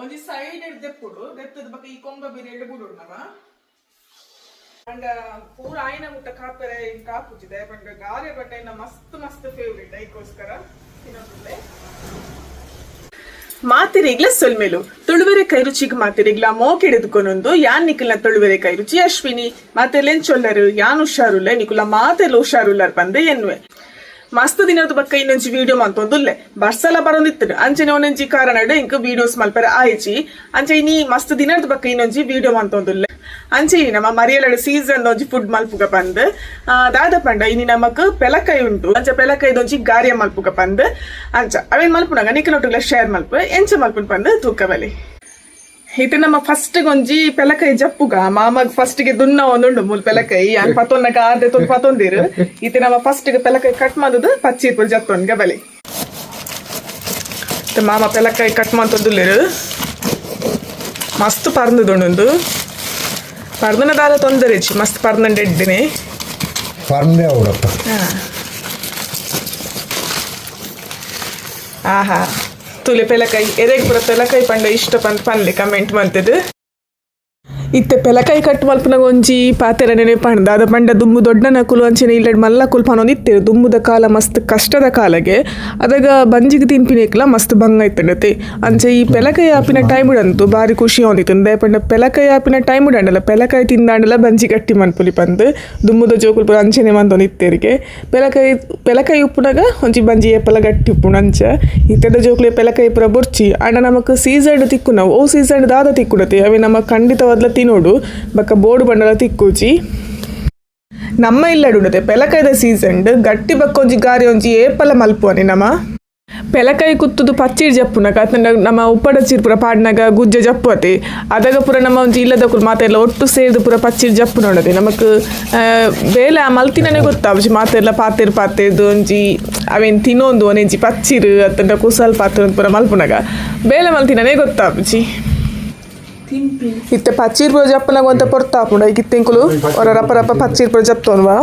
ಒಂಜಿ ಸೈಡ್ ದೆಪ್ಪುಡು ದೆತ್ತದ ಬಕ್ಕ ಈ ಕೊಂಬ ಬೇರೆ ಎಡ್ಡೆ ಬುಡುಡು ನಮ ಅಂಡ ಪೂರ ಆಯ್ನ ಮುಟ್ಟ ಕಾಪೆರೆ ಕಾಪುಜಿದೆ ಪಂಡ ಗಾರೆ ಬಟ್ಟೆ ಮಸ್ತ್ ಮಸ್ತ್ ಫೇವ್ರೇಟ್ ಅದಕ್ಕೋಸ್ಕರ ತಿನ್ನೋದಿಲ್ಲೆ ಮಾತಿರಿಗ್ಲ ಸೊಲ್ಮೇಲು. ತುಳುವೆರೆ ಕೈ ರುಚಿಗೆ ಮಾತಿರಿಗ್ಲ. ಮೋಕ್ ಹಿಡಿದುಕೊನೊಂದು ಯಾನ್ ನಿಕಲ್ನ ತುಳುವೆರೆ ಕೈ ರುಚಿ? ಅಶ್ವಿನಿ. ಮಾತೆಲೆನ್ ಚೊಲ್ಲರು? ಯಾನ್ ಹುಷಾರುಲ್ಲ? ನಿಕುಲ ಮಾತೆಲ್ಲ ಹುಷಾರುಲ್ಲರ್ ಬಂದೆ ಎನ್ನುವೆ. ಮಸ್ತ್ ದಿನದ ಬಕ್ಕ ಇನ್ನೊಂಜಿ ವಿಡಿಯೋ ಮಂತೊಂದುಲ್ಲೆ ಬರ್ಸಲ ಬರೋಂದಿತ್ತು. ಅಂಚನೆ ಒಂದೊಂಜಿ ಕಾರಣ ಇಂಕ ವಿಡಿಯೋಸ್ ಮಲ್ಪರೆ ಆಯ್ಚಿ. ಅಂಚೆ ಇನಿ ಮಸ್ತ್ ದಿನದ ಬಕ್ಕ ಇನ್ನೊಂಜಿ ವಿಡಿಯೋ ಮಂತೊಂದುಲ್ಲೆ ಅಂಚೆ ಈ ನಮ್ಮ ಮರಿಯಲಡ ಸೀಸನ್ ಒಂಜಿ ಫುಡ್ ಮಲ್ಪುಗ ಬಂದ್ ದಾದ ಪಂಡ ಇನಿ ನಮಕ್ ಪೆಲಕೈ ಉಂಟು. ಅಂಚ ಪೆಲಕೈದೊಂಜಿ ಗಾರ್ಯ ಮಲ್ಪುಗ ಬಂದ್ ಅಂಚ, ಅವೇನ್ ಮಲ್ಪುನಾಗ? ನಿಖಲೊಟ್ಟುಲ ಶೇರ್ ಮಲ್ಪು. ಎಂಚ ಮಲ್ಪುನ್ ಬಂದ್ ತೂಕಬಲಿ ಇದು ನಮ್ಮ ಫಸ್ಟ್ ಗೊಂಜಿ ಪೆಲಕೈ ಜಪ್ಪುಗ. ಮಾಮಗ್ ಫಸ್ಟ್ಗೆ ದುನ್ನ ಒಂದುಂಡು ಮೂಲ್ ಪೆಲಕೈ. ಅನ್ ಪತೊನ್ನಗ ಆದೆ ತೊಂದು ಪತೊಂದಿರು ಇದು ನಮ್ಮ ಫಸ್ಟ್ಗೆ ಪೆಲಕೈ ಕಟ್ ಮಾಡುದು ಪಚ್ಚಿಪುರ್ ಜತ್ತೊನ್ಗೆ ಬಲಿ. ಮಾಮ ಪೆಲಕೈ ಕಟ್ ಮಾಡ್ತೊಂದುಲ್ಲೆರು. ಮಸ್ತ್ ಪರ್ಂದುದುಂಡು ಪರ್ದನ ದಾದ ತೊಂದರೆ ಮಸ್ತ್ ಪರ್ದಂಡೆ ಪರ್ಂದೆ ಅವಡಪ್ಪ ಆಹಾ. ತುಲೆ ಪೆಲಕೈ ಎರೆಗ್ ಪುರ ಪೆಲಕಾಯಿ ಪಂಡ ಇಷ್ಟ ಪಂದ್ ಪನ್ಲೆ ಕಮೆಂಟ್ ಮಂತದು ಇತ್ತೆ ಪೆಲಕಾಯಿ ಕಟ್ ಮಲ್ಪನಾಗ ಒಂಜಿ ಪಾತೆರ ನೆನೆ ಪಂಡ ಅದ ಪಂಡ ದುಮ್ಮು ದೊಡ್ಡ ಕುಲು ಅಂಚನೆ ಇಲ್ಲಡ್ ಮಲ್ಲ ಕುಲ್ ಪನೊಂದು ಇತ್ತೆ ದುಮ್ಮುದ ಕಾಲ ಮಸ್ತ್ ಕಷ್ಟದ ಕಾಲಗೆ, ಅದಾಗ ಬಂಜಿಗೆ ತಿನ್ಪಿನೇಕ್ಲ ಮಸ್ತ್ ಭಂಗ ಇತ್ತಂಡತೆ ಅಂಚೆ ಈ ಪೆಲಕಾಯಿ ಆಪಿನ ಟೈಮ್ ಉಡಂತು ಬಾರಿ ಖುಷಿ ಹೊಂದಿತ್ತು. ಪಂಡ ಪೆಲಕಾಯಿ ಆಪಿನ ಟೈಮ್ ಉಡಂಡಲ್ಲ ಪೆಲಕಾಯಿ ತಿಂದಾಂಡಲ್ಲ ಬಂಜಿ ಗಟ್ಟಿ ಮನ್ಪುಲಿ ಪಂದ್. ದುಮ್ಮುದ ಜೋಕುಲ್ ಪುರ ಅಂಚನೆ ಮಂದೊಂದು ಇತ್ತೇರಿಗೆ. ಪೆಲಕಾಯಿ ಪೆಲಕಾಯಿ ಉಪ್ಪುನಾಗ ಒಂಜಿ ಬಂಜಿ ಏಪಲ ಗಟ್ಟಿ ಉಪ್ಪುಣ ಅಂಚ. ಇತ್ತೆದ ಜೋಕುಲೆ ಪೆಲಕಾಯಿ ಪುರ ಬುರ್ಚಿ. ಅಂಡ ನಮಕ್ ಸೀಸನ್ ತಿಕ್ಕು ನಾವು ಓ ಸೀಸನ್ ದಾದ ತಿಕ್ಕುಡತೆ ಅವೆ ನಮ್ಮ ಖಂಡಿತವಾದ್ಲ ತಿನ್ನೋಡು ಬಕ್ಕ ಬೋರ್ಡ್ ಬಂಡಲ ತಿಕ್ಕುಜಿ ನಮ್ಮ ಇಲ್ಲಡುಡತೆ ಪೆಲಕೈದ ಸೀಸನ್ ಗಟ್ಟಿ ಬಕ್ಕೊಂಜಿ ಗಾರಿ ಒಂಜಿ ಏಪಲ ಮಲ್ಪುವನೆ ನಮ. ಪೆಲಕಾಯಿ ಕುತ್ತುದು ಪಚ್ಚಿರ್ ಜಪ್ಪುನಗ ಅತಂಡ ನಮ್ಮ ಉಪ್ಪಡ ಪುರ ಪಾಡ್ನಾಗ ಗುಜ್ಜ ಜಪ್ಪುವತೆ. ಅದಾಗ ಪುರ ನಮ್ಮ ಒಂಜಿ ಇಲ್ಲದ ಕುಲ್ ಮಾತೆಲ್ಲ ಒಟ್ಟು ಸೇರಿದು ಪುರ ಪಚ್ಚಿರ್ ಜಪ್ಪು ನೋಡದೆ. ನಮಕ್ ಬೇಲೆ ಆ ಮಲ್ತಿನನೆ ಗೊತ್ತಾವುಜಿ ಮಾತೆಲ್ಲ ಪಾತೆರ್ ಪಾತೆರ್ದು ಒಂಜಿ, ಅವೇನ್ ತಿನ್ನೊಂದು ಒಂಜಿ ಪಚ್ಚಿರು, ಅತ್ತಂಡ ಕುಸಲ್ ಪಾತ್ರ ಪುರ ಮಲ್ಪುನಾಗ. ಬೇಲೆ ಮಲ್ತಿನನೆ ಗೊತ್ತಾವುಜಿ ಇತ್ತೆ ಪಚ್ಚಿರ್ ಪುರ ಜಪ್ಪನಾಗ ಒಂತ ಪೊರ್ತಾಪುಂಡ ಈಗ ತೆಂಕುಲು ಒರ ರಪ್ಪ ರಪ್ಪ ಪಚ್ಚಿರ್ ಪೂರ ಜಪ್ತೋನ್ವಾ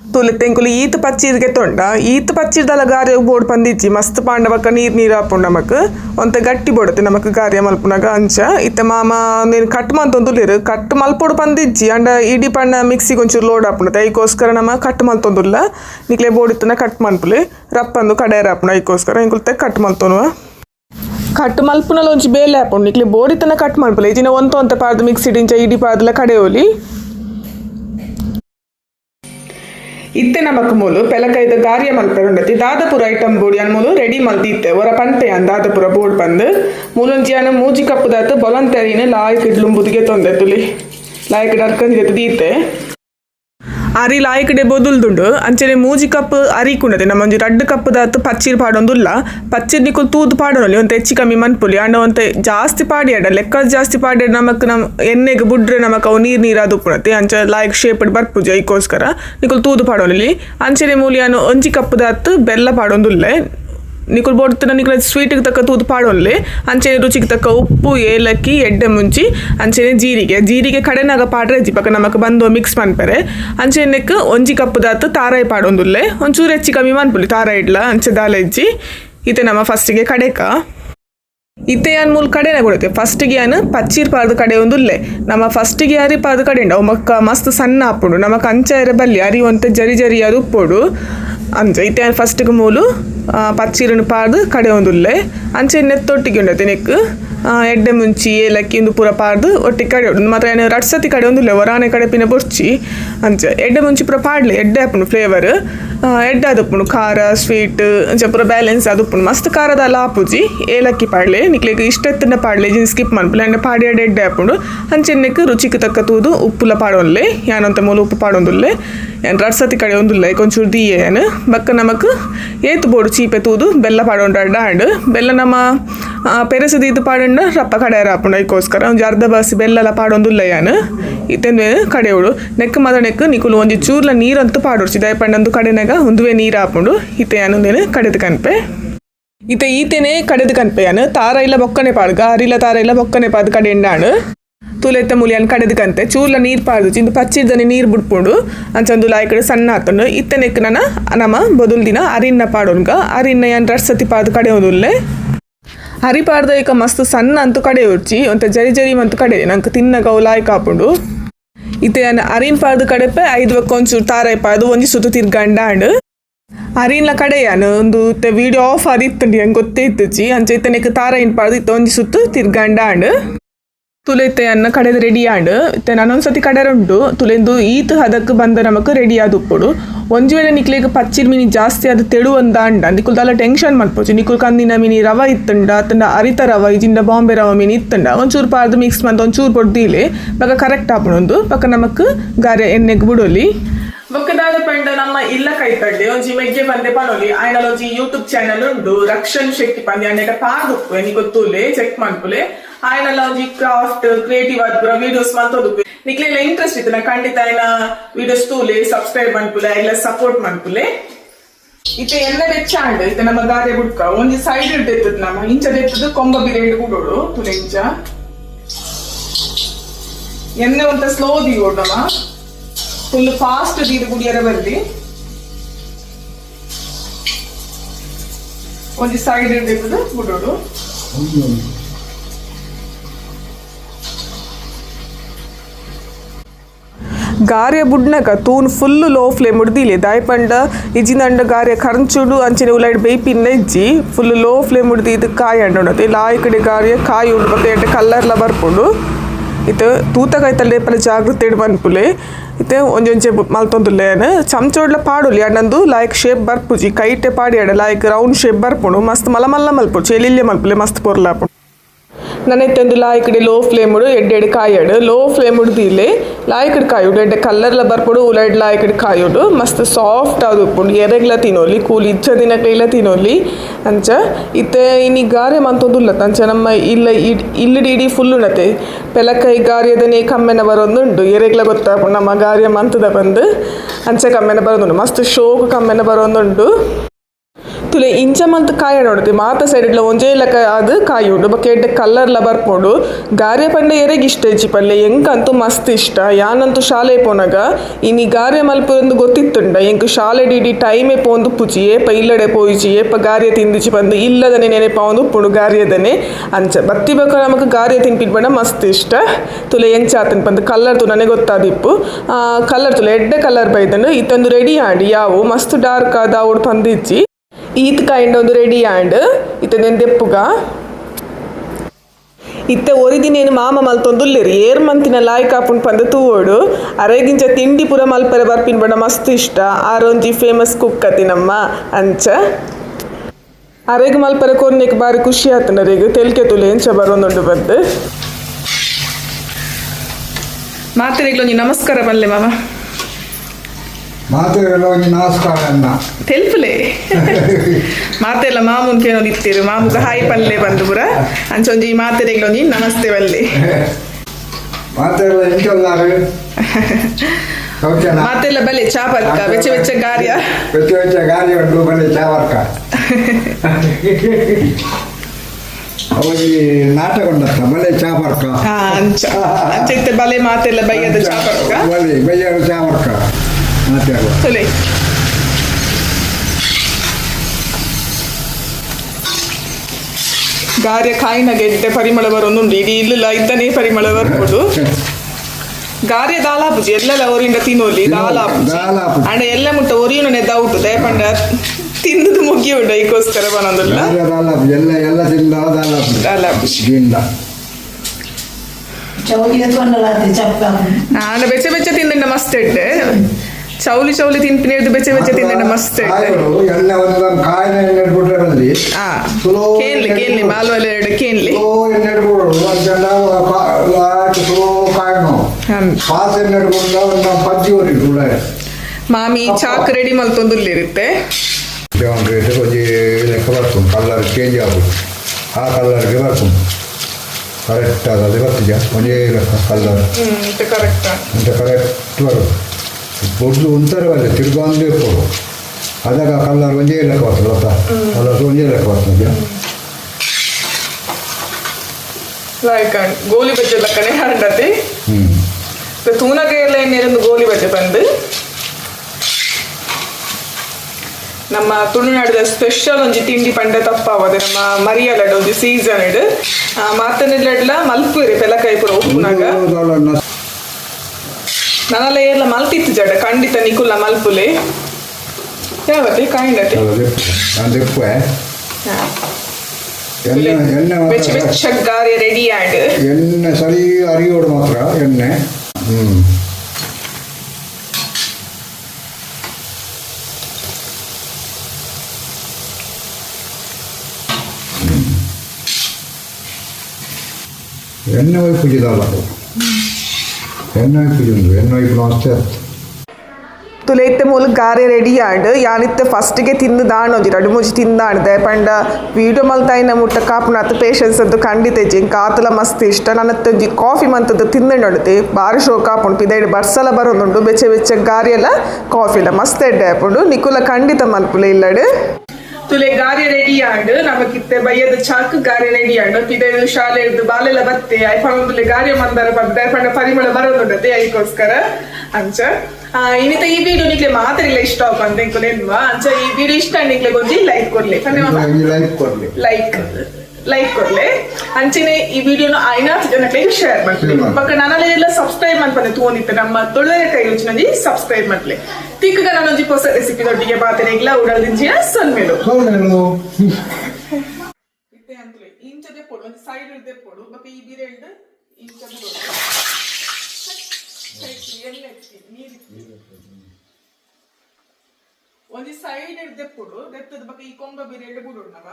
ತುಲೆ ತೆಂಕುಲು ಈತ ಪಚ್ಚಿರ್ಗೆ ತೊಂಡ ಈತ ಪಚ್ಚಿರ್ದಲ ಗಾರ್ಯ ಬೋಡ್ ಪಂದಿಚ್ಚಿ ಮಸ್ತ್ ಪಾಂಡವಕ್ಕ ನೀರ್ ನೀರ್ ಆಪುಂಡ ನಮಕ್ ಒಂತ ಗಟ್ಟಿ ಬೋಡತೆ ನಮಕ್ ಗಾರ್ಯ ಮಲ್ಪುನಾಗ ಅಂಚ ಇತ್ತೆ ಮಾಮ ನೀನು ಕಟ್ ಮಲ್ತೊಂದುಲಿರು ಕಟ್ ಮಲ್ಪೋಡು ಪಂದಿಚ್ಚಿ ಅಂಡ ಇಡೀ ಪಣ್ಣ ಮಿಕ್ಸಿ ಒಂಚೂರು ಲೋಡ್ ಹಾಪುಂಡತೆ ಐಕೋಸ್ಕರ ನಮ್ಮ ಕಟ್ ಮಲ್ತೊಂದುಲ್ಲ ನಿಕ್ಲೆ ಬೋಡಿತ್ತ ಕಟ್ ಮಲ್ಪುಲಿ ರಪ್ಪಂದು ಕಡೆಯರ್ ಹಾಪುಂಡ ಐಕೋಸ್ಕರ ಇಂಕುಲ್ತೆ ಕಟ್ ಮಲ್ತೋನುವ ಕಟ್ ಮಲ್ಪುನಲ ಒಂಜಿ ಬೇಲೆ ಆಪುಂಡು ಇಕ್ಲಿ ಬೋಡಿತನ ಕಟ್ ಮಲ್ಪುಲೆ ಇಜಿನ ಒಂತ ಒಂತ ಪಾರ್ದು ಮಿಕ್ಸಿ ಇಂಚ ಇಡಿ ಪಾರ್ದಲ ಕಡೆಯೋಲಿ ಇತ್ತೆ ನಮಕ್ ಮೂಲು. ಪೆಲಕೈದ ಗಾರಿಯ ಮಲ್ಪೆರುಂಡತಿ ದಾದಪುರ ಐಟಮ್ ಬೋಡಿ ಅನ್ ಮೂಲು? ರೆಡಿ ಮಲ್ತಿತ್ತೆ ಒರ ಪಂತೆ ಅನ್ ದಾದಪುರ ಬೋರ್ಡ್ ಬಂದು ಮೂಲೊಂಜಿ ಅನ್ನ ಮೂಜಿ ಕಪ್ಪುದಾತು ಬೊಲಂತರಿನ ಲಾಯ್ಕ್ ಇಡ್ಲುಂಬುದಿಗೆ ತೊಂದೆ ತುಲಿ ಲಾಯ್ಕ್ ಡರ್ಕಂದಿಗೆ ದೀತೆ ಲಾಯ್ಕಡೆ ബൊതുൽതുണ്ട് ಅಂಚನೆ ಮೂಜಿ ಕಪ್ ಅರಿಕುಂಡದೆ ನಮ್ಮ ಒಂಜಿ ರಡ್ಡ್ ದಾತು ಪಚ್ಚಿರ್ ಪಾಡೊಂದುಲ್ಲ ಪಚ್ಚಿರ್ ನಿಕುಲ್ ತೂದು ಪಾಡೊನೊಲಿ ಒಂತ ಹೆಚ್ಚಿ ಕಮ್ಮಿ ಮನ್ಪುಲಿ ಆಂಡ ಒಂತ ಜಾಸ್ತಿ ಅಡ ಲೆಕ್ಕ ಜಾಸ್ತಿ ಪಾಡಿ ನಮಕ್ ನಮ್ ಎಣ್ಣೆಗೆ ಬುಡ್ರೆ ನಮಕ್ ಅವು ನೀರ್ ನೀರ್ ಅದು ಪುಣತಿ ಅಂಚ ಲಾಯ್ಕ್ ಶೇಪ್ ಬರ್ಪುಜ ಐಕೋಸ್ಕರ ನಿಕುಲ್ ತೂದು ಪಾಡೊನೊಲಿ ಅಂಚನೆ ಮೂಲಿಯಾನು ಒಂಜಿ ದಾತು ಬೆಲ್ಲ ಪಾಡೊಂದುಲ್ಲೆ ನಿಕುಲ್ ಬೋಡ್ತನ ನಿಕುಲ ಸ್ವೀಟಿಗೆ ತಕ್ಕ ತೂದು ಪಾಡೊನ್ಲೆ. ಅಂಚೆನೆ ರುಚಿಗೆ ತಕ್ಕ ಉಪ್ಪು, ಏಲಕ್ಕಿ, ಎಡ್ಡೆ ಮುಂಚಿ, ಅಂಚೆನೆ ಜೀರಿಗೆ. ಜೀರಿಗೆ ಕಡೆನಾಗ ಪಾಡ್ರೆ ಇಜ್ಜಿ ಪಕ್ಕ ನಮಕ್ ಬಂದು ಮಿಕ್ಸ್ ಮನ್ಪೆರೆ ಅಂಚೆನೆಕ್ ಒಂಜಿ ಕಪ್ಪು ದಾತು ತಾರಾಯಿ ಪಾಡೊಂದುಲ್ಲೆ. ಒಂಚೂರು ಹೆಚ್ಚಿ ಕಮ್ಮಿ ಮನ್ಪುಲಿ ತಾರ ಇಡ್ಲ, ಅಂಚೆ ದಾಲ ಇಜ್ಜಿ ಇತ್ತೆ ನಮ್ಮ ಫಸ್ಟಿಗೆ ಕಡೆಕ. ಇತ್ತೆ ಯಾನ್ ಮೂಲ ಕಡೆನ ಕೊಡುತ್ತೆ. ಫಸ್ಟಿಗೆ ಯಾನ್ ಪಚ್ಚೀರ್ ಪಾರ್ದು ಕಡೆ ಒಂದುಲ್ಲೆ ನಮ್ಮ ಫಸ್ಟಿಗೆ ಅರಿ ಪಾರ್ದು ಕಡೆ ಉಂಡು ಮಸ್ತ್ ಸಣ್ಣ ಹಾಪುಂಡು ನಮ್ಮ ಅಂಚ ಬಲ್ಲಿ ಅರಿವಂತೆ ಜರಿ ಜರಿ ಅದು ಉಪ್ಪೋಡು. ಅಂಚ ಇತ್ತೆ ಫಸ್ಟ್ ಫಸ್ಟಿಗೆ ಮೂಲು ಪಚ್ಚೀರನ್ನು ಪಾರ್ದು ಕಡೆ ಒಂದುಲ್ಲೆ. ಅಂಚೆ ನೆತ್ತೊಟ್ಟಿಗೆ ಉಂಡೆ ನೆಕ್ ಆ, ಎಡ್ಡೆ ಮುಂಚಿ ಏಲಕ್ಕಿ ಒಂದು ಪೂರ ಪಾರ್ದು ಒಟ್ಟಿಗೆ ಕಡೆ ಉಂಡು ಮಾತ್ರ ಏನು ರಡ್ ಸತಿ ಕಡೆ ಒಂದುಲ್ಲೆ ಒರಾನೆ ಕಡೆ ಪಿನ ಬೊರ್ಚಿ. ಅಂಚ ಎಡ್ಡೆ ಮುಂಚಿ ಪೂರ ಪಾಡ್ಲೆ ಎಡ್ಡೆ ಹಾಪುಂಡು ಫ್ಲೇವರ್ ಎಡ್ಡೆ ಅದುಪ್ಪುಂಡು ಖಾರ ಸ್ವೀಟ್ ಅಂಚ ಪೂರ ಬ್ಯಾಲೆನ್ಸ್ ಅದುಪ್ಪುಂಡು. ಮಸ್ತ್ ಖಾರದ ಅಲ್ಲ ಏಲಕ್ಕಿ ಪಾಡ್ಲೆ. ನಿಕ್ಲೆಗ್ ಇಷ್ಟೆತ್ತಿನ ಪಾಡ್ಲೆ ಜಿನ್ ಸ್ಕಿಪ್ ಮನ್ಪುಲೆ ಅಂಡ ಪಾಡಿ ಎಡ್ಡೆ ಎಡ್ಡೆ ಹಾಪುಂಡು. ಅಂಚೆನ್ನೆಕ್ ರುಚಿಗೆ ತಕ್ಕ ತೂದು ಉಪ್ಪುಲ ಪಾಡೊನ್ಲೆ ಯಾನಂತ ಮೂಲ ಉಪ್ಪು ಪಾಡೊಂದುಲ್ಲೆ. ರಡ್ ಸತಿ ಕಡೆ ಒಂದುಲ್ಲೆ ಕೊಂಚೂರು ದೀಯೆ ಯಾನ್ ಬಕ್ಕ ನಮಕ್ ಏತ್ ಬೋಡು ಚೀಪೆ ತೂದು ಬೆಲ್ಲ ಪಾಡೊಂಡು ಅಡ್ಡ ಹಾಂಡ್. ಬೆಲ್ಲ ನಮ್ಮ ಆ, ಇದು ಪಾಡಂಡ ರಪ್ಪ ಕಡೆ ಹಾಪುಂಡು ಐಕೋಸ್ಕರ ಒಂಜಿ ಅರ್ಧ ಬಾಸಿ ಬೆಲ್ಲ ಪಾಡೊಂದುಲ್ಲ ಯಾನ್ ಇತ್ತೆಂದು ಕಡೆಯೋಳು ನೆಕ್ ಮದ ನೆಕ್ ನಿಕುಲು ಒಂಜಿ ಚೂರ್ಲ ನೀರಂತೂ ಪಾಡೋಡ್ಸಿ ದಯಪಂಡಂದು ಕಡೆನಾಗ ಒಂದುವೆ ನೀರು ಹಾಕೊಂಡು ಇತ್ತೆ ಯಾನು ನೇನು ಕಡೆದು ಕನ್ಪೆ. ಇತ್ತೆ ಈತೆನೆ ಕಡೆದು ಕನ್ಪೆ ಯಾನು ತಾರ ಇಲ್ಲ ಬೊಕ್ಕನೆ ಪಾಡು ಗಾರಿಲ್ಲ ತಾರ ಇಲ್ಲ ಬೊಕ್ಕನೆ ಪಾದು ಕಡೆ ತುಲೆತ್ತ ಮುಲಿಯನ್ ಕಡೆದು ಕಂತೆ ಚೂರ್ಲ ನೀರ್ ಪಾಡ್ದು ಇಂದು ಪಚ್ಚಿರ್ದನೆ ನೀರ್ ಬಿಡ್ಪುಂಡು. ಅಂಚಂದು ಲಾಯ್ಕಡೆ ಸಣ್ಣ ಹಾಕೊಂಡು ಇತ್ತೆ ನನ್ನ ನನ ನಮ್ಮ ಬದುಲ್ ದಿನ ಅರಿನ್ನ ಪಾಡೋನ್ಗ. ಅರಿನ್ನ ಯಾನ್ ರಡ್ ಕಡೆ ಒಂದುಲ್ಲೆ ಹರಿಪಾರ್ದ ಈಗ ಮಸ್ತ್ ಸಣ್ಣ ಅಂತೂ ಕಡೆ ಉಚ್ಚಿ ಅಂತ ಜರಿ ಜರಿ ಮಂತು ಕಡೆ. ನಂಗೆ ತಿನ್ನ ಗೌಲಾಯ್ ಕಾಪುಂಡು. ಇತ್ತೆ ಅರಿನ್ ಪಾರ್ದ ಕಡೆಪೆ ಐದು ಒಂಚೂರು ತಾರಾಯ್ ಪಾರ್ದು ಒಂಜಿ ಸುತ್ತು ತಿರ್ಗಂಡಾಂಡ್. ಅರಿನ್ಲ ಕಡೆ ಯಾನು ಒಂದು ಇತ್ತೆ ವಿಡಿಯೋ ಆಫ್ ಆದಿತ್ತಂಡಿ ಹೆಂಗೆ ಗೊತ್ತೇ ಇತ್ತುಜಿ ಅಂಚೆ ಇತ್ತನೆಕ್ ತಾರಾಯಿನ್ ಪಾರ್ದು ಇತ್ತ ಒಂಜಿ ಸುತ್ತು ತಿರ್ಗಂಡಾಂಡ್. ತುಲೆತೆ ಅನ್ನ ಕಡೆದು ರೆಡಿ ಆಂಡ್. ಇತ್ತೆ ನಾನೊಂದ್ಸತಿ ಕಡೆರುಂಡು. ತುಲೆಂದು ಈತ್ ಹದಕ್ಕೆ ಬಂದ ನಮಕ್ ರೆಡಿ ಆದ್ ಉಪ್ಪುಡು. ಒಂಜಿ ವೇಳೆ ನಿಕ್ಲೆಗ್ ಪಚ್ಚಿರ್ ಮಿನಿ ಜಾಸ್ತಿ ಅದು ತೆಳು ಅಂದ ಅಂಡ ನಿಕುಲ್ ದಾಲ ಟೆನ್ಷನ್ ಮಲ್ಪೋಚು. ನಿಕುಲ್ ಕಂದಿನ ಮಿನಿ ರವ ಇತ್ತಂಡ. ಅತ್ತಂಡ ಅರಿತ ರವ, ಇಜಿಂಡ ಬಾಂಬೆ ರವ ಮೀನಿ ಇತ್ತಂಡ. ಒಂಚೂರು ಪಾರ್ದು ಮಿಕ್ಸ್ ಮಂತ್ ಒಂಚೂರು ಪೊಡ್ದಿಲೆ ಬಕ ಕರೆಕ್ಟ್ ಆಪಣೊಂದು ಬಕ ನಮಕ್ ಗಾರೆ ಎಣ್ಣೆಗ್ ಬಿಡೋಲಿ. ಬೊಕ್ಕದಾದ ಪಂಡ ನಮ್ಮ ಇಲ್ಲ ಕೈತಡ್ಡೆ ಒಂಜಿ ಮೆಗ್ಗೆ ಬಂದೆ ಪಾನೋಲಿ. ಆಯ್ನಲ್ ಯೂಟ್ಯೂಬ್ ಚಾನಲ್ ಉಂಡು. ರಕ್ಷಣ್ ಶೆಟ್ಟಿ ಪಂದ್ಯ ಅಂಡ ಪಾರ್ದು ನಿಕೊತ್ತೂಲೆ ಚೆಕ್ ಮಾಡ್ಕೊಳ್ಳಿ ಆಯ್ನಲ ಒಂಜಿ ಕ್ರಾಫ್ಟ್ ಕ್ರಿಯೇಟಿವ್ ಆದ್ಪುರ ವಿಡಿಯೋಸ್ ಮಂತೋದು ನಿಕ್ಲೆಲ್ಲ ಇಂಟ್ರೆಸ್ಟ್ ಇತ್ತು ನಾ ಖಂಡಿತ ಆಯ್ನ ವಿಡಿಯೋಸ್ ತೂಲೆ ಸಬ್ಸ್ಕ್ರೈಬ್ ಮಾಡ್ಪುಲೆ ಎಲ್ಲ ಸಪೋರ್ಟ್ ಮಾಡ್ಪುಲೆ ಇತ್ತೆ ಎಲ್ಲ ಬೆಚ್ಚಾಂಡ್ ಇತ್ತೆ ನಮ್ಮ ಗಾದೆ ಬುಡ್ಕ ಒಂಜಿ ಸೈಡ್ ಇಡ್ದೆತ್ತದ ನಮ್ಮ ಇಂಚದ ಎತ್ತದ ಕೊಂಬ ಬಿರೇಡ್ ಕೂಡೋಡು ತುಲೆ ಇಂಚ ಎಣ್ಣೆ ಒಂತ ಸ್ಲೋ ದೀವೋಡವ ಫುಲ್ ಫಾಸ್ಟ್ ದೀದು ಗುಡಿಯರ ಬರ್ಲಿ ಒಂದು ಸೈಡ್ ಇಡ್ದೆತ್ತದ ಬಿಡೋಡು ಗಾರ್ಯ ಬುಡ್ನಗ ತೂನ್ ಫುಲ್ ಲೋ ಫ್ಲೇಮ್ ಉಡ್ದಿಲೆ. ದಾಯ್ಪಂಡ ಇಜಿಂದಂಡ ಗಾರ್ಯ ಕರಂಚುಡು ಅಂಚನೆ ಉಲೈಡ್ ಬೇಯ್ಪಿನ್ನ ಇಜ್ಜಿ. ಫುಲ್ ಲೋ ಫ್ಲೇಮ್ ಉಡ್ದು ಇದು ಕಾಯಿ ಅಂಡೋಣತೆ ಲಾಯ್ ಕಡೆ ಗಾರ್ಯ ಕಾಯಿ ಉಂಡು ಮತ್ತೆ ಎಡ್ಡೆ ಕಲ್ಲರ್ಲ ಬರ್ಪುಂಡು. ಇತ್ತು ತೂತಕಾಯಿ ತಲೆ ಪಲ ಜಾಗೃತಿ ಇಡ್ ಬನ್ಪುಲೆ ಇತ್ತೆ ಒಂಜಿ ಒಂಜಿ ಮಲ್ತೊಂದುಲ್ಲೇನು ಚಮಚೋಡ್ಲ ಪಾಡುಲಿ ಅಣ್ಣಂದು ಲಾಯ್ಕ್ ಶೇಪ್ ಬರ್ಪುಜಿ. ಕೈಟೆ ಪಾಡಿ ಅಡ ಲಾಯ್ಕ್ ರೌಂಡ್ ಶೇಪ್ ಬರ್ಪುಂಡು ಮಸ್ತ್ ಮಲ್ಲ ಮಲ್ಲ ಮಲ್ಪುಡು. ಚೆಲಿಲ್ಲೆ ಮಲ್ಪುಲೆ ಮಸ್ತ್ ಪೊರ್ಲಾಪುಂಡು ನನ್ನೈತಂದು ಲಾಯ್ಕಡೆ ಲೋ ಎಡ್ಡೆ ಎಡ್ಡೆ ಕಾಯಡು. Low flame ಉಡ್ದಿಲೆ ಲಾಯ್ಕಡೆ ಕಾಯುಡು. ಎಡ್ಡೆ ಕಲ್ಲರ್ಲ ಬರ್ಪಡು ಉಲೈಡ್ ಲಾಯ್ಕಡೆ ಕಾಯೋಡು. ಮಸ್ತ್ ಸಾಫ್ಟ್ ಆದು ಉಪ್ಪುಂಡು. ಎರೆಗ್ಲ ತಿನ್ನೋಲಿ, ಕೂಲ್ ಇಜ್ಜ ದಿನಕ್ಲೆಲ್ಲ ತಿನ್ನೋಲಿ. ಅಂಚ ಇತ್ತೆ ಇನಿ ಗಾರೆ ಮಂತೊಂದುಲ್ಲ. ಅಂಚ ನಮ್ಮ ಇಲ್ಲ ಇಲ್ಲಡಿ ಇಡೀ ಫುಲ್ ಉಣತೆ ಪೆಲಕೈ ಗಾರ್ಯದನೇ ಕಮ್ಮೆನ ಬರೋದುಂಡು. ಎರೆಗ್ಲ ಗೊತ್ತಾಪು ನಮ್ಮ ಗಾರ್ಯ ಮಂತದ ಬಂದು ಅಂಚೆ ಕಮ್ಮೆನ ಬರೋದುಂಡು. ಮಸ್ತ್ ಶೋಕ್ ಕಮ್ಮೆನ ಬರೋದುಂಡು. ತುಲೆ ಇಂಚ ಮಂತ್ ಕಾಯ ನೋಡುತ್ತೆ ಮಾತ ಸೈಡ್ಲ ಒಂಜೇ ಲಕ ಅದು ಕಾಯಿ ಉಂಡು ಬೊಕ ಎಡ್ಡೆ ಕಲ್ಲರ್ಲ ಬರ್ಪೋಡು. ಗಾರೆ ಪಂಡ ಎರೆಗ್ ಇಷ್ಟ ಇಜ್ಜಿ ಪಲ್ಲೆ, ಎಂಕಂತೂ ಮಸ್ತ್ ಇಷ್ಟ. ಯಾನಂತೂ ಶಾಲೆ ಪೋನಾಗ, ಇನಿ ಗಾರೆ ಮಲ್ಪೊಂದು ಗೊತ್ತಿತ್ತುಂಡ. ಎಂಕ್ ಶಾಲೆ ಡಿಡಿ ಟೈಮೇ ಪೋಂದು ಪುಜಿ ಏಪ ಇಲ್ಲಡೆ ಪೋಯಿಜಿ ಏಪ ಗಾರೆ ತಿಂದಿಜಿ ಬಂದು, ಇಲ್ಲದನೆ ನೆನೆಪ ಒಂದು ಪುಣು ಅಂಚ, ಬತ್ತಿ ಬೇಕು ನಮಕ್ ಗಾರೆ ತಿನ್ಪಿಡ್ ಬಣ್ಣ ಮಸ್ತ್ ಇಷ್ಟ. ತುಲೆ ಎಂಚ ಆತನ್ ಬಂದು ಕಲರ್ ತು ನನಗೆ ಗೊತ್ತಾದಿಪ್ಪು. ಕಲರ್ ತುಲೆ ಎಡ್ಡೆ ಕಲರ್ ಬೈದನು ಇತ್ತೊಂದು ರೆಡಿ ಆಂಡಿ, ಯಾವು ಮಸ್ತ್ ಡಾರ್ಕ್ ಆದ ಅವ್ಡು ಪಂದಿಜ್ಜಿ ಈತ್ ಕೈಂಡ್ ಒಂದು ರೆಡಿ ಆಂಡ್ ಇತ್ತದೇನು ದೆಪ್ಪುಗ ಇತ್ತೆ ಒರಿದಿನೇನು ಮಾಮ ಮಲ್ತೊಂದುಲ್ಲೆರಿ ಏರ್ ಮಂತಿನ ಲಾಯ್ ಕಾಪುಂಡ್ ಪಂದ ತೂವೋಡು ಅರೆಗಿಂಚ ತಿಂಡಿ ಪುರ ಮಲ್ಪರೆ ಬರ್ಪಿನ್ ಬಡ ಮಸ್ತ್ ಇಷ್ಟ ಆರೊಂಜಿ ಫೇಮಸ್ ಕುಕ್ ನಮ್ಮ ಅಂಚ ಅರೆಗ್ ಮಲ್ಪರೆ ಕೊರ್ನೆಕ್ ಬಾರಿ ಖುಷಿ ಆತನರೆಗ್ ತೆಲ್ಕೆ ತುಲೆ ಎಂಚ ಬರೋಂದುಂಡು ಬದ್ದು ಮಾತ್ರ ನಮಸ್ಕಾರ ಬಲ್ಲೆ ಮಾಮ ಮಾತೆಲ್ಲ ಒಂದು ನಮಸ್ಕಾರ ಅನ್ನ. ತೆಲ್ಪುಲೆ. ಮಾತೆಲ್ಲ ಮಾಮೂನ್ ಕೇಳೋದು ಇತ್ತೀರು ಮಾಮುಗ ಹಾಯಿ ಪಲ್ಲೆ ಬಂದು ಪುರ. ಅಂಚೊಂಜಿ ಮಾತೆರೆಗ್ಲೊಂಜಿ ನಮಸ್ತೆ ಬಲ್ಲೆ ಮಾತೆಲ್ಲ ಸೌಖ್ಯನ? ಮಾತೆಲ್ಲ ಬಲ್ಲೆ ಚಾಪಕ್ಕ ಬೆಚ್ಚ ಬೆಚ್ಚ ಗಾರ್ಯ. ಬೆಚ್ಚ ಬೆಚ್ಚ ಗಾಳಿ ಉಂಟು ಬಲೆ ಚಾವರ್ಕ ಅವಾಗಿ ನಾಟಕ ಉಂಡತ್ತ ಬಲೆ ಚಾಪರ್ಕ ಹಾ ಅಂಚ ಅಂಚ ಬಲೆ ಮಾತೆಲ್ಲ ಬೈಯದ ಚಾಪರ್ಕ ಬಲೆ ಬೈಯದ ಮಾತೆಲ್ಲ ತೊಲೆ ಗಾರ್ಯ ಕಾಯಿನ ಗೆಡ್ಡೆ ಪರಿಮಳ ಬರೋದುಂಡು ಇಡೀ ಇಲ್ಲ ಇದ್ದನೇ ಪರಿಮಳ ಬರ್ಬೋದು ಗಾರ್ಯ ದಾಲಾಪುಜಿ ಎಲ್ಲೆಲ್ಲ ಅವರಿಂದ ತಿನ್ನೋಲಿ? ದಾಲಾಪುಜಿ. ಅಂಡ ಎಲ್ಲ ಮುಟ್ಟ ಒರಿಯುನ ನೆದ್ದ ಉಂಟು ದಯಪಂಡ ತಿಂದದು ಮುಗಿ ಉಂಡ ಈಗೋಸ್ಕರ ದಾಲಾಪು ಎಲ್ಲ ಎಲ್ಲ ತಿಂದ ದಾಲಾಪು ದಾಲಾಪುಜಿ ಗಿಂಡ. ಆಂಡ ಬೆಚ್ಚ ಬೆಚ್ಚ ತಿಂದ ಮಸ್ತ್ ಇಟ್ಟೆ ಚೌಲಿ ಚೌಲಿ ಹಿಡಿದು ಬೆಚ್ಚ ಬೆಚ್ಚ ತಿಂದ ಮಸ್ತ್ ಕಾಯಿನ ಎಣ್ಣೆ ಇಟ್ಬಿಟ್ರೆ ಬಂದು ಸ್ಲೋ ಕೇನ್ಲಿ ಕೇನ್ಲಿ ಮಾಲ್ವಲೆ ಎರಡು ಕೇನ್ಲಿ. ಸ್ಲೋ ಎಣ್ಣೆ ಇಟ್ಬಿಡೋದು ಅಂಚಂಡ ಸ್ಲೋ ಕಾಯಿನು. ಹ್ಮ್. ಪಾಸ್ ಎಣ್ಣೆ ಇಟ್ಕೊಂಡು ಒಂದು ಪಜ್ಜಿ ಹೊರಿಡು ಉಳ್ಳಾಯ ಮಾಮಿ ಚಾಕ್ ರೆಡಿ ಮಲ್ತೊಂದುಲ್ಲಿ ಇರುತ್ತೆ ರೇಟ್ ಕೊಂಚ ಲೆಕ್ಕ ಕಲ್ಲರ್ ಚೇಂಜ್ ಹಾ ಆ ಕಲ್ಲರ್ಗೆ ಬರ್ತು. ಕರೆಕ್ಟ್ ಆಗೋದು ಬರ್ತಿದ್ಯಾ ಒಂದೇ ಲೆಕ್ಕ ಕಲ್ಲರ್. ಅಂತ ಕರೆಕ್ಟ್ ಬರೋದು ಬೊಡ್ಡು ಒಂಥರವಲ್ಲ ತಿರ್ಗೊಂದೇ ಕೊಡು ಅದಾಗ ಕಲ್ಲರ್ ಒಂದೇ ಲೆಕ್ಕ ಬರ್ತದೆ ಗೊತ್ತಾ ಕಲ್ಲರ್ ಒಂದೇ ಲೆಕ್ಕ ಬರ್ತದೆ ಲೈಕ್ ಗೋಲಿ ಬಜ್ಜೆ ಲಕ್ಕನೆ ಹಂಡತಿ ಹ್ಞೂ ತೂನಗೆ ಎಲ್ಲ ಎಣ್ಣೆರೊಂದು ಗೋಲಿ ಬಜ್ಜೆ ನಮ್ಮ ತುಳುನಾಡಿದ ಸ್ಪೆಷಲ್ ಒಂಜಿ ತಿಂಡಿ ಪಂಡ ತಪ್ಪಾವದೆ ನಮ್ಮ ಮರಿಯಲಡ್ ಒಂಜಿ ಸೀಸನ್ ಇಡ್ ಮಾತನಿಡ್ಲ ಮಲ್ಪುರಿ ಪೆಲಕಾಯಿ ಪುರ ಉಪ್ಪುನಾಗ ನನ್ನಲ್ಲ ಏರ್ಲ ಮಲ್ತಿತ್ತು ಜಡ ಖಂಡಿತ ನಿಕುಲ್ಲ ಮಲ್ಪುಲೆ ಯಾವತ್ತೆ ಕಾಯಿಂಡತೆ ನಾನು ತೆಪ್ಪೆ ಎಣ್ಣೆ ಎಣ್ಣೆ ಬೆಚ್ಚ ಮಾತ್ರ ಬೆಚ್ಚ ಗಾರಿ ರೆಡಿ ಆಡ್ ಎಣ್ಣೆ ಸರಿ ಅರಿಯೋಡು ಮಾತ್ರ ಎಣ್ಣೆ ಹ್ಞೂ ಎಣ್ಣೆ ವೈಪು ಪೂಜಿದಲ್ಲ ಎಣ್ಣೆ ವೈಪು ಪೂಜಿ ಉಂಟು ಎಣ್ಣೆ ವೈಪು ಅಷ್ಟೇ ತುಲೈತೆ ಮೂಲ ಗಾರೆ ರೆಡಿ ಆಂಡ್ ಯಾನಿತ್ತೆ ಫಸ್ಟ್ಗೆ ತಿಂದು ದಾಣೋಜಿ ರಡು ಮುಜಿ ತಿಂದಾಣ್ದೆ ಪಂಡ ವಿಡಿಯೋ ಮಲ್ತಾಯಿನ ಮುಟ್ಟ ಕಾಪುನಾತ್ ಪೇಷನ್ಸ್ ಅದು ಖಂಡಿತ ಇಜ್ಜಿ ಕಾತಲ ಮಸ್ತ್ ಇಷ್ಟ ನನ್ನತ್ತೆ ಕಾಫಿ ಮಂತದ್ದು ತಿಂದಂಡೊಡತಿ ಬಾರಿ ಶೋ ಕಾಪುಂಡು ಪಿದೈಡ್ ಬರ್ಸಲ ಬರೋದುಂಡು ಬೆಚ್ಚ ಬೆಚ್ಚ ಗಾರಿ ಎಲ್ಲ ಕಾಫಿ ಎಲ್ಲ ಮಸ್ತ್ ಎಡ್ಡೆ ಆಪುಂಡು ನಿಕುಲ ಖಂಡಿತ ಮಲ್ಪುಲೆ ಇಲ್ಲಡ್ ತುಲೆ ಗಾರಿ ರೆಡಿ ಆಂಡ್ ನಮಕಿತ್ತೆ ಬಯ್ಯದ ಚಾಕ್ ಗಾರಿ ರೆಡಿ ಆಂಡ್ ಪಿದೆ ಶಾಲೆ ಇದ್ದು ಬಾಲೆಲ್ಲ ಬತ್ತೆ ಐಫೋನ್ ಗಾರಿಯ ಮಂದಾರ ಬಂದ ಪಂಡ ಪರಿಮಳ ಬರೋದುಂಡದೆ ಅದಕ್ಕೋಸ್ಕರ ಅಂಚ ಇನ್ನಿತ ಈ ವಿಡಿಯೋ ನಿಕ್ಲೆ ಮಾತಾಡಿಲ್ಲ ಇಷ್ಟ ಅಂತ ಅಂಚ ಈ ವಿಡಿಯೋ ಇಷ್ಟ ನಿಕ್ಲೆ ಗೊಂಜಿ ಲೈಕ್ ಕೊಡ್ಲಿ. ಲೈಕ್ ಕೊಡ್ಲಿ. ಲೈಕ್ ಲೈಕ್ ಕೊಡ್ಲಿ. ಅಂಚೆನೆ ಈ ವಿಡಿಯೋನ ಐನಾತ್ ಜನಗಳಿಗೆ ಶೇರ್ ಮಾಡ್ಲಿ Share ಮಾಡ್ಲಿ. ಎಲ್ಲ ಸಬ್ಸ್ಕ್ರೈಬ್ ಮಾಡ್ಬಂದೆ ತೂನಿತ್ತೆ ನಮ್ಮ ತೊಳೆದ ಕೈ ಯೋಚನೆ ಸಬ್ಸ್ಕ್ರೈಬ್ ಮಾಡ್ಲಿ. ತಿಕ್ಕಗ ನಾನೊಂಜಿ ಹೊಸ ರೆಸಿಪಿ ದೊಡ್ಡಿಗೆ ಬಾತರೆ ಇಲ್ಲ ಉಡಲ್ದಿಂಜಿನ ಸೊನ್ಮೆಲು. ಸೌಂಡು ಇಂಚದೆ ಪೊಡು ಒಂದು ಸೈಡ್ ಇರ್ದೆ ಪೊಡು ಬಕ್ಕ ಈ ಬೀರೆ ನೀರ್ ಸೈಡ್ ಪೊಡು ದೆತ್ತದ ಬಕ್ಕ ಈ ಕೊಂಬ ಬೀರೆ ಇಡ್ದು ಬಿಡೋಡು ನಮ